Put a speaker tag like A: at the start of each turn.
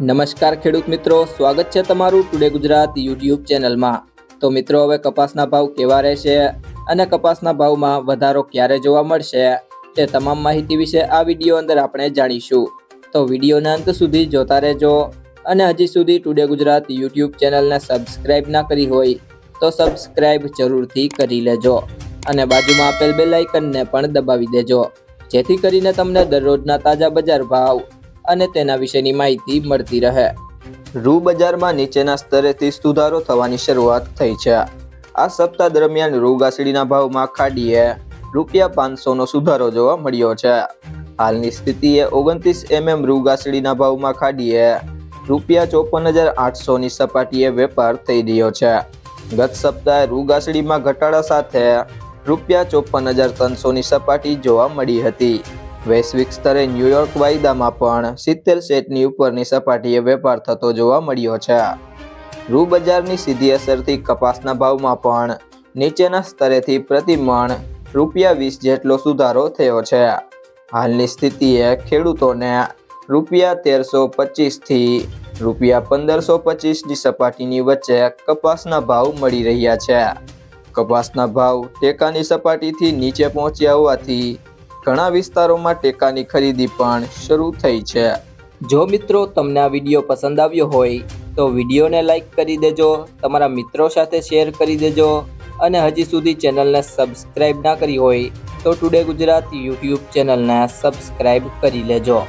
A: નમસ્કાર ખેડૂત મિત્રો, સ્વાગત છે તમારું ટુડે ગુજરાત યુટ્યુબ ચેનલમાં. તો મિત્રો, હવે કપાસના ભાવ કેવા રહેશે અને કપાસના ભાવમાં વધારો ક્યારે જોવા મળશે તે તમામ માહિતી વિશે આ વીડિયો અંદર આપણે જાણીશું. તો વિડીયોના અંત સુધી જોતા રહેજો અને હજી સુધી ટુડે ગુજરાત યુટ્યુબ ચેનલને સબસ્ક્રાઇબ ના કરી હોય તો સબસ્ક્રાઇબ જરૂરથી કરી લેજો અને બાજુમાં આપેલ બેલાઇકનને પણ દબાવી દેજો. જેથી કરીને તમને દરરોજના તાજા બજાર ભાવ અને તેના વિશેની માહિતી મળતી રહે. રૂ બજારમાં નીચેના સ્તરેથી સુધારો થવાની શરૂઆત થઈ છે. આ સપ્તાહ દરમિયાન રૂ ગાસડીના ભાવમાં ખાડીએ રૂપિયા પાંચસોનો સુધારો જોવા મળ્યો છે. હાલની સ્થિતિએ ઓગણત્રીસ એમએમ રૂ ગાસડીના ભાવમાં ખાડીએ રૂપિયા ચોપન હજાર આઠસોની સપાટીએ વેપાર થઈ રહ્યો છે. ગત સપ્તાહે રૂ ગાસડીમાં ઘટાડા સાથે રૂપિયા ચોપન હજાર ત્રણસોની સપાટી જોવા મળી હતી. વૈશ્વિક સ્તરે ન્યુયોર્ક વાયદામાં પણ સિત્તેર સેટની ઉપરની સપાટીએ વેપાર થતો જોવા મળ્યો છે. રૂ બજારની સીધી અસરથી કપાસના ભાવમાં પણ નીચેના સ્તરેથી પ્રતિમણ રૂપિયા વીસ જેટલો સુધારો થયો છે. હાલની સ્થિતિએ ખેડૂતોને રૂપિયા તેરસો પચીસથી રૂપિયા પંદરસો પચીસની સપાટીની વચ્ચે કપાસના ભાવ મળી રહ્યા છે. કપાસના ભાવ ટેકાની સપાટીથી નીચે પહોંચ્યા હોવાથી ઘણા વિસ્તારોમાં ટેકાની ખરીદી પણ શરૂ થઈ છે. જો મિત્રો તમને આ વીડિયો પસંદ આવ્યો હોય, તો વિડીયોને લાઈક કરી દેજો, તમારા મિત્રો સાથે શેર કરી દેજો અને હજી સુધી ચેનલને સબસ્ક્રાઈબ ના કરી હોય, તો ટુડે ગુજરાત યુટ્યુબ ચેનલને સબસ્ક્રાઈબ કરી લેજો.